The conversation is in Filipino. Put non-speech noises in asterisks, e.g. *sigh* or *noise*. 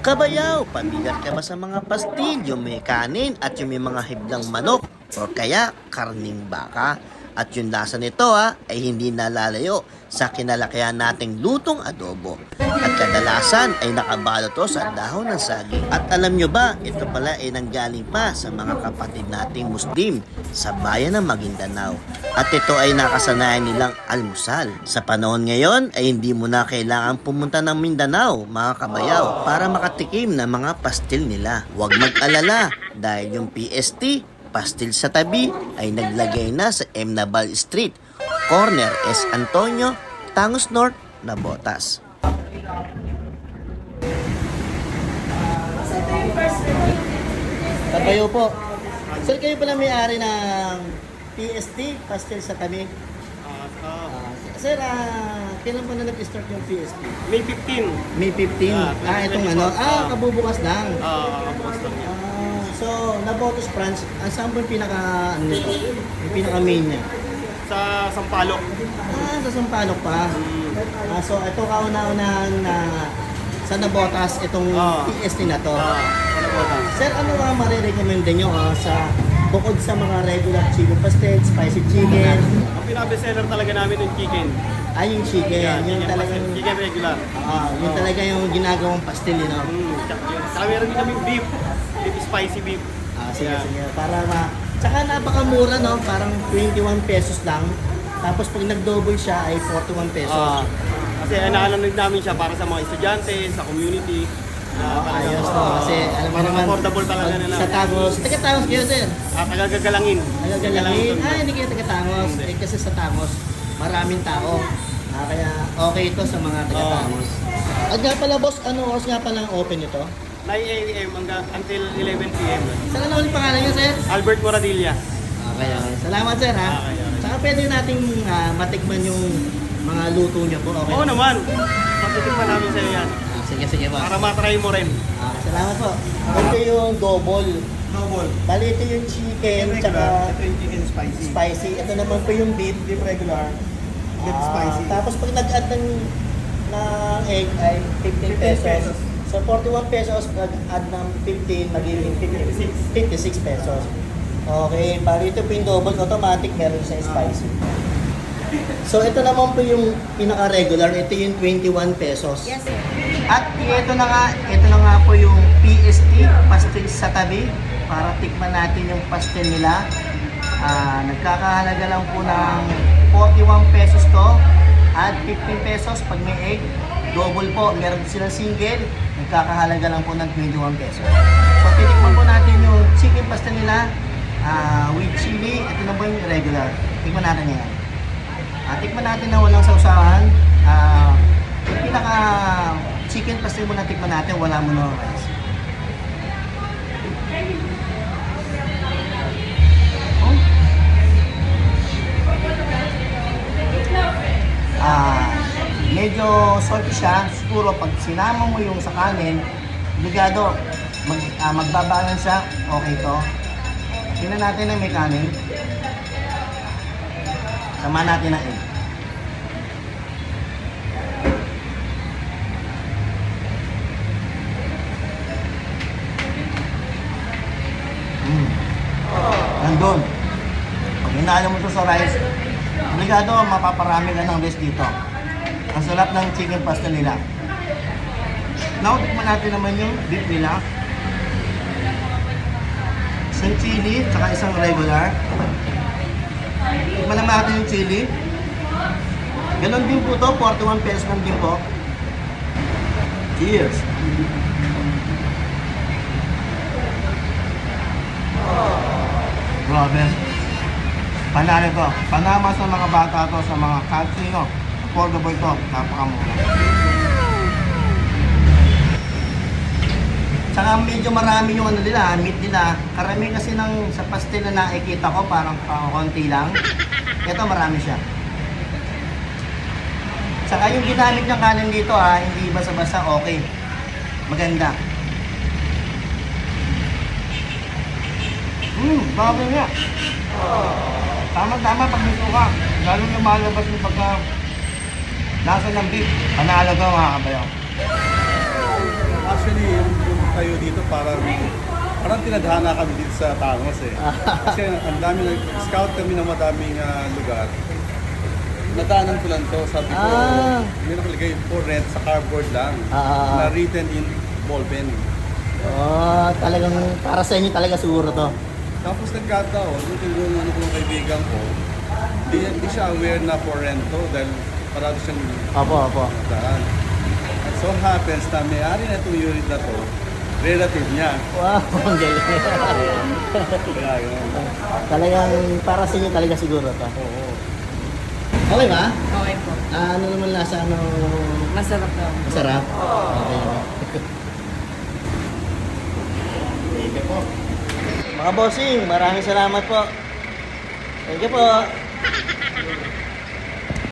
Kabayaw, pamilyar ka ba sa mga pastil, yung may kanin at yung may mga hiblang manok o kaya karning baka? At yung lasa nito ha, ay hindi nalalayo sa kinalakihan nating lutong adobo. At kadalasan ay nakabalot to sa dahon ng saging. At alam nyo ba, ito pala ay nanggaling pa sa mga kapatid nating Muslim sa bayan ng Maguindanao. At ito ay nakasanayan nilang almusal. Sa panahon ngayon ay hindi mo na kailangan pumunta ng Mindanao, mga kabayaw, para makatikim ng mga pastil nila. Huwag mag-alala dahil yung PST, pastil sa tabi, ay naglagay na sa M. Nabal Street, corner S. Antonio, Tangos North, Nabotas. Kabayo po. Sir, kayo pala may-ari ng PST, pastil sa tabi. Ah, Ah, sir, ah, kailan pa na nag-start yung PST? May 15. May 15. Ah, Ah, itong ano. 24. Ah, kabubukas lang. Ah, bukas lang yan. Ah, so, Nabotos branch, ang saan po yung pinaka, ano nito? Yung pinaka main niya? Sa Sampaloc. Ah, sa Sampaloc pa. Ah, so, ito kauna-unahan na sa Nabotas, itong Ah. PST na to. Ah, ano? Sir, ano nga marirecommend nyo ah, sa bukod sa mga regular chicken pastel, spicy chicken, Ang pinaka-bestseller talaga namin yung chicken. ay yung chicken, Yan, yung chicken talagang, pastel. Chicken regular. ah, yung talaga yung ginagawang pastel, you know? Mm, tsaka meron din kami beef. Beef spicy beef. Ah, sige, Yeah. sige. Para ma... Tsaka napakamura, no? Parang 21 pesos lang. Tapos pag nag-double siya ay 41 pesos. Ah, kasi inaano rin namin siya para sa mga estudyante, sa community. Ah, talaga, ayos to. ah, Kasi alam mo naman, affordable talaga nila. Sa Tagos. Taga Tagos kayo, sir. Ah, tagagagalangin. Nagagalangin. Gagalangin. Ah, hindi kayo taga Tagos. Hindi. Eh, kasi sa Tagos, maraming tao. Ah, kaya okay ito sa mga taga Oo. Tagos. At nga pala, boss, ano oras nga pala ang open ito? 9 a.m. hanggang until 11 p.m. Saan ano ulit pangalan niyo, sir? Albert Moradilla. Okay, okay. Salamat, sir, ha? Okay, okay. Tsaka pwede nating ah, matikman yung mga luto niyo po. Okay. Oo naman. Matutupan namin sa'yo yan. Ah, sige, sige, boss. Para matry mo rin. Ah, salamat po. Ito yung double. Double. Bali, ito yung chicken, tsaka Ito yung chicken spicy. spicy. Ito naman po yung beef. Beef regular. Beef Ah, spicy. Tapos pag nag-add ng, ng egg ay 15 pesos. 15 pesos. So 41 pesos, nag-add ng 15, magiging 56, 56 pesos. Okay, bali ito po yung double automatic, meron sa spicy. So ito naman po yung pinaka-regular, ito yung 21 pesos. Yes, sir. At ito na nga, ito na nga po yung PST, pastel sa tabi, para tikman natin yung pastel nila. Ah, nagkakahalaga lang po ng 41 pesos to at 15 pesos pag may egg. Double po, meron silang single, nagkakahalaga lang po ng 21 pesos. So titikman po natin yung chicken pastel nila ah, with chili, ito na po yung regular. Tikman natin yan. Ah, tikman natin na walang sausawan. Ah, yung pinaka chicken pastel muna tikman natin, wala mo na rice. Oh. Ah, medyo salty siya. Siguro pag sinama mo yung sa kanin, obligado, mag, ah, magbabalance siya. Okay to. Tingnan natin na may kanin. Sama natin na egg. Mm. Nandun. Pag inaano mo to sa rice, obligado mapaparami ka ng rice dito. Ang sarap ng chicken pasta nila. Now, tikman natin naman yung beef nila. Isang chili, tsaka isang regular. Tikman naman natin yung chili. Ganon din po to, 41 pesos lang din po. Cheers! Grabe. Panalo to. Panama sa mga bata to, sa mga casino. Affordable to. Napakamura. Tsaka medyo marami yung ano nila, meat nila. Karami kasi ng sa pastel na nakikita ko, parang konti lang. Ito marami siya. Tsaka yung ginamit ng kanin dito ha, hindi basta-basta okay. Maganda. Hmm, bago nga. Tama-tama pag may suka. Lalo na malabas yung pagka lasa ng beef. Panalo to mga kabayo. Actually, yung tayo dito parang parang tinadhana kami dito sa Tangos eh. *laughs* Kasi ang dami nag-scout kami ng madaming ah, lugar. Nadaanan ko lang to, sabi ko, Ah. may nakalagay for rent sa cardboard lang. Ah. na written in ball pen. Oh, talagang para sa inyo talaga siguro to. Tapos nagkataon, yung tinulungan ano ko ng kaibigan ko, di, di siya aware na for rent to dahil parado siyang Opo, opo. daan. And so happens na may-ari na itong unit na to, relative niya. Wow, ang galing. Kaya yun. talagang para sa inyo talaga siguro to. Oo. Okay ba? Okay po. Ah, ano naman lasa, ano, Masarap daw. masarap? Okay. Thank you po. Mga bossing, maraming salamat po. Thank you po.